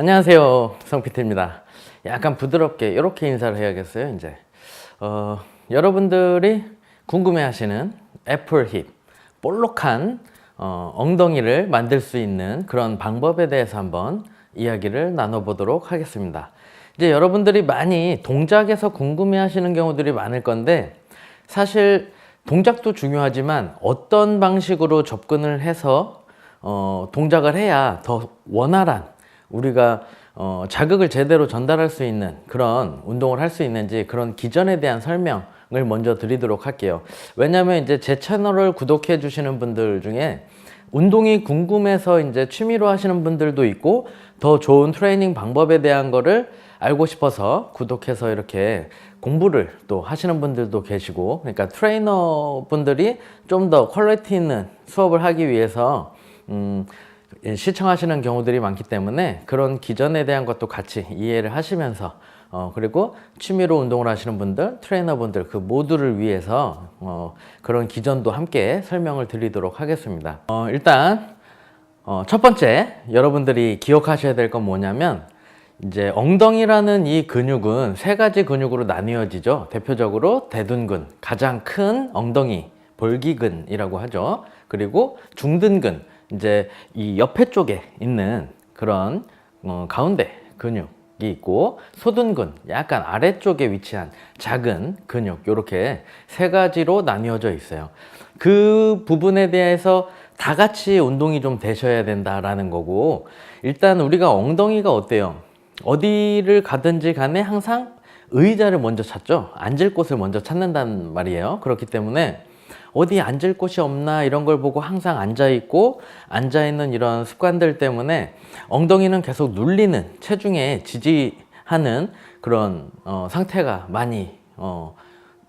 안녕하세요. 성피트입니다. 약간 부드럽게 이렇게 인사를 해야겠어요, 이제. 어, 여러분들이 궁금해 하시는 애플 힙, 볼록한 어, 엉덩이를 만들 수 있는 그런 방법에 대해서 한번 이야기를 나눠보도록 하겠습니다. 이제 여러분들이 많이 동작에서 궁금해 하시는 경우들이 많을 건데, 사실 동작도 중요하지만 어떤 방식으로 접근을 해서 어, 동작을 해야 더 원활한 우리가 어, 자극을 제대로 전달할 수 있는 그런 운동을 할 수 있는지 그런 기전에 대한 설명을 먼저 드리도록 할게요. 왜냐하면 이제 제 채널을 구독해 주시는 분들 중에 운동이 궁금해서 이제 취미로 하시는 분들도 있고 더 좋은 트레이닝 방법에 대한 거를 알고 싶어서 구독해서 이렇게 공부를 또 하시는 분들도 계시고 그러니까 트레이너 분들이 좀 더 퀄리티 있는 수업을 하기 위해서 음, 예, 시청하시는 경우들이 많기 때문에 그런 기전에 대한 것도 같이 이해를 하시면서 어, 그리고 취미로 운동을 하시는 분들, 트레이너 분들 그 모두를 위해서 어, 그런 기전도 함께 설명을 드리도록 하겠습니다. 어, 일단 어, 첫 번째 여러분들이 기억하셔야 될 건 뭐냐면 이제 엉덩이라는 이 근육은 세 가지 근육으로 나뉘어지죠. 대표적으로 대둔근, 가장 큰 엉덩이, 볼기근이라고 하죠. 그리고 중둔근, 이제 이 옆에 쪽에 있는 그런 어, 가운데 근육이 있고 소둔근, 약간 아래쪽에 위치한 작은 근육, 이렇게 세 가지로 나뉘어져 있어요. 그 부분에 대해서 다 같이 운동이 좀 되셔야 된다라는 거고, 일단 우리가 엉덩이가 어때요? 어디를 가든지 간에 항상 의자를 먼저 찾죠. 앉을 곳을 먼저 찾는단 말이에요. 그렇기 때문에 어디 앉을 곳이 없나 이런 걸 보고 항상 앉아 있고 앉아 있는 이런 습관들 때문에 엉덩이는 계속 눌리는 체중에 지지하는 그런 어, 상태가 많이 어,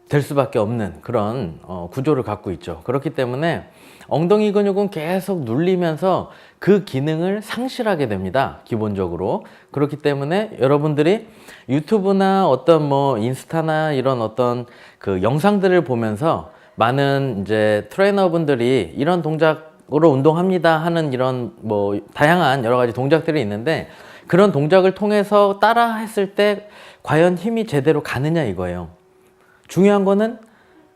될 수밖에 없는 그런 어, 구조를 갖고 있죠. 그렇기 때문에 엉덩이 근육은 계속 눌리면서 그 기능을 상실하게 됩니다. 기본적으로. 그렇기 때문에 여러분들이 유튜브나 어떤 뭐 인스타나 이런 어떤 그 영상들을 보면서 많은 이제 트레이너분들이 이런 동작으로 운동합니다 하는 이런 뭐 다양한 여러 가지 동작들이 있는데 그런 동작을 통해서 따라 했을 때 과연 힘이 제대로 가느냐 이거예요. 중요한 거는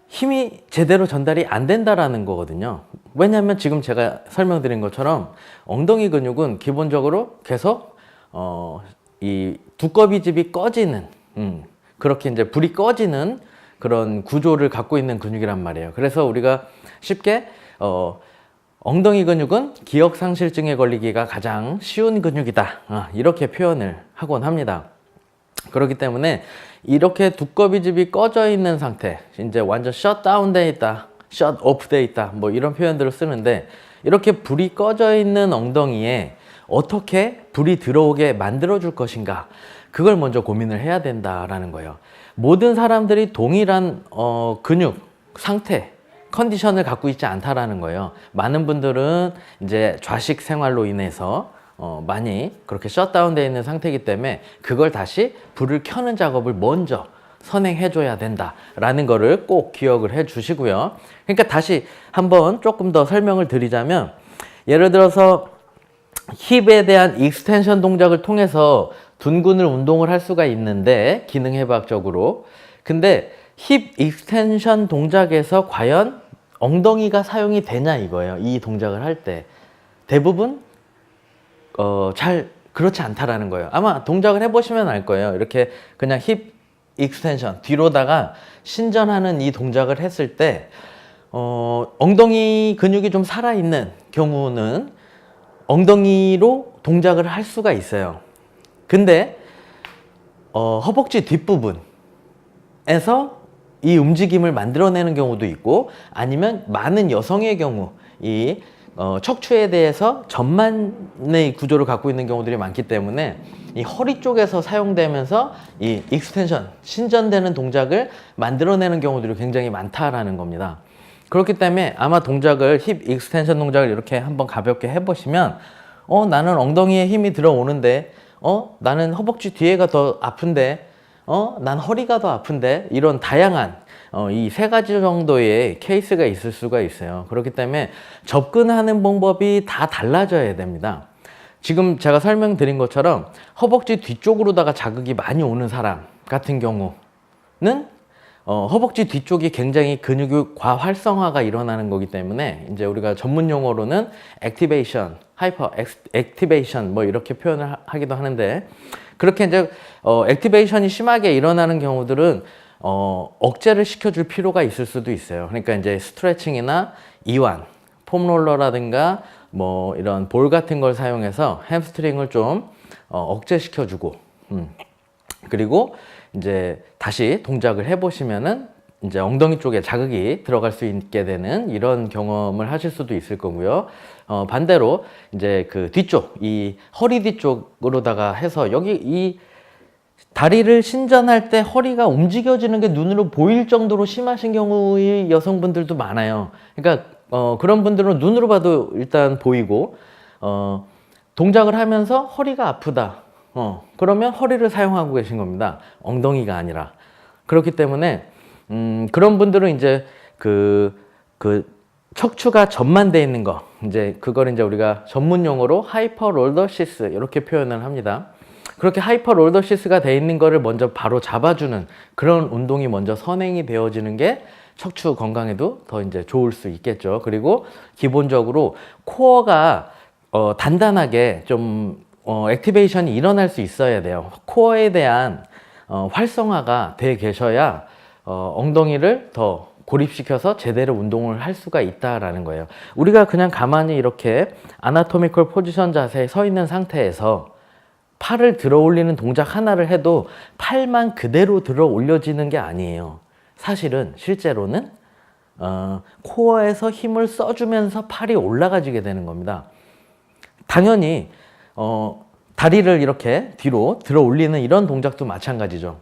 힘이 제대로 전달이 안 된다라는 거거든요. 왜냐하면 지금 제가 설명드린 것처럼 엉덩이 근육은 기본적으로 계속 어, 이 두꺼비집이 꺼지는 음, 그렇게 이제 불이 꺼지는 그런 구조를 갖고 있는 근육이란 말이에요. 그래서 우리가 쉽게 어, 엉덩이 근육은 기억 상실증에 걸리기가 가장 쉬운 근육이다. 어, 이렇게 표현을 하곤 합니다. 그렇기 때문에 이렇게 두꺼비집이 꺼져 있는 상태, 이제 완전 셧다운 돼 있다, 셧 오프 돼 있다, 뭐 이런 표현들을 쓰는데 이렇게 불이 꺼져 있는 엉덩이에 어떻게 불이 들어오게 만들어 줄 것인가, 그걸 먼저 고민을 해야 된다라는 거예요. 모든 사람들이 동일한 어, 근육 상태, 컨디션을 갖고 있지 않다라는 거예요. 많은 분들은 이제 좌식 생활로 인해서 어, 많이 그렇게 셧다운되어 있는 상태이기 때문에 그걸 다시 불을 켜는 작업을 먼저 선행해 줘야 된다라는 거를 꼭 기억을 해 주시고요. 그러니까 다시 한번 조금 더 설명을 드리자면 예를 들어서 힙에 대한 익스텐션 동작을 통해서 둔근을 운동을 할 수가 있는데 기능해부학적으로 근데 힙 익스텐션 동작에서 과연 엉덩이가 사용이 되냐 이거예요. 이 동작을 할 때 대부분 어, 잘 그렇지 않다라는 거예요. 아마 동작을 해보시면 알 거예요. 이렇게 그냥 힙 익스텐션 뒤로다가 신전하는 이 동작을 했을 때 어, 엉덩이 근육이 좀 살아있는 경우는 엉덩이로 동작을 할 수가 있어요. 근데 어, 허벅지 뒷부분에서 이 움직임을 만들어내는 경우도 있고 아니면 많은 여성의 경우 이 어, 척추에 대해서 전만의 구조를 갖고 있는 경우들이 많기 때문에 이 허리 쪽에서 사용되면서 이 익스텐션, 신전되는 동작을 만들어내는 경우들이 굉장히 많다라는 겁니다. 그렇기 때문에 아마 동작을 힙 익스텐션 동작을 이렇게 한번 가볍게 해보시면 어 나는 엉덩이에 힘이 들어오는데 어 나는 허벅지 뒤에가 더 아픈데 어 난 허리가 더 아픈데 이런 다양한 어, 이 세 가지 정도의 케이스가 있을 수가 있어요. 그렇기 때문에 접근하는 방법이 다 달라져야 됩니다. 지금 제가 설명드린 것처럼 허벅지 뒤쪽으로다가 자극이 많이 오는 사람 같은 경우는 어, 허벅지 뒤쪽이 굉장히 근육의 과활성화가 일어나는 거기 때문에 이제 우리가 전문 용어로는 액티베이션, 하이퍼 액티베이션 뭐 이렇게 표현을 하- 하기도 하는데 그렇게 이제 어, 액티베이션이 심하게 일어나는 경우들은 어, 억제를 시켜줄 필요가 있을 수도 있어요. 그러니까 이제 스트레칭이나 이완, 폼롤러라든가 뭐 이런 볼 같은 걸 사용해서 햄스트링을 좀 어, 억제시켜주고 음. 그리고 이제 다시 동작을 해보시면은 이제 엉덩이 쪽에 자극이 들어갈 수 있게 되는 이런 경험을 하실 수도 있을 거고요. 어, 반대로 이제 그 뒤쪽, 이 허리 뒤쪽으로다가 해서 여기 이 다리를 신전할 때 허리가 움직여지는 게 눈으로 보일 정도로 심하신 경우의 여성분들도 많아요. 그러니까 어, 그런 분들은 눈으로 봐도 일단 보이고 어, 동작을 하면서 허리가 아프다. 어, 그러면 허리를 사용하고 계신 겁니다. 엉덩이가 아니라. 그렇기 때문에 음, 그런 분들은 이제 그, 그 척추가 전만돼 있는 거, 이제 그걸 이제 우리가 전문 용어로 하이퍼 롤더시스 이렇게 표현을 합니다. 그렇게 하이퍼 롤더시스가 돼 있는 거를 먼저 바로 잡아주는 그런 운동이 먼저 선행이 되어지는 게 척추 건강에도 더 이제 좋을 수 있겠죠. 그리고 기본적으로 코어가 어, 단단하게 좀 어, 액티베이션이 일어날 수 있어야 돼요. 코어에 대한 어, 활성화가 돼 계셔야 어, 엉덩이를 더 고립시켜서 제대로 운동을 할 수가 있다라는 거예요. 우리가 그냥 가만히 이렇게 아나토미컬 포지션 자세에 서 있는 상태에서 팔을 들어 올리는 동작 하나를 해도 팔만 그대로 들어 올려지는 게 아니에요. 사실은 실제로는 어, 코어에서 힘을 써주면서 팔이 올라가지게 되는 겁니다. 당연히 어, 다리를 이렇게 뒤로 들어 올리는 이런 동작도 마찬가지죠.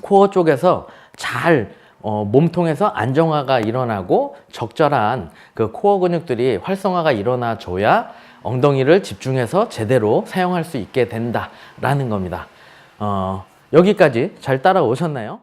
코어 쪽에서 잘 어, 몸통에서 안정화가 일어나고 적절한 그 코어 근육들이 활성화가 일어나 줘야 엉덩이를 집중해서 제대로 사용할 수 있게 된다라는 겁니다. 어, 여기까지 잘 따라오셨나요?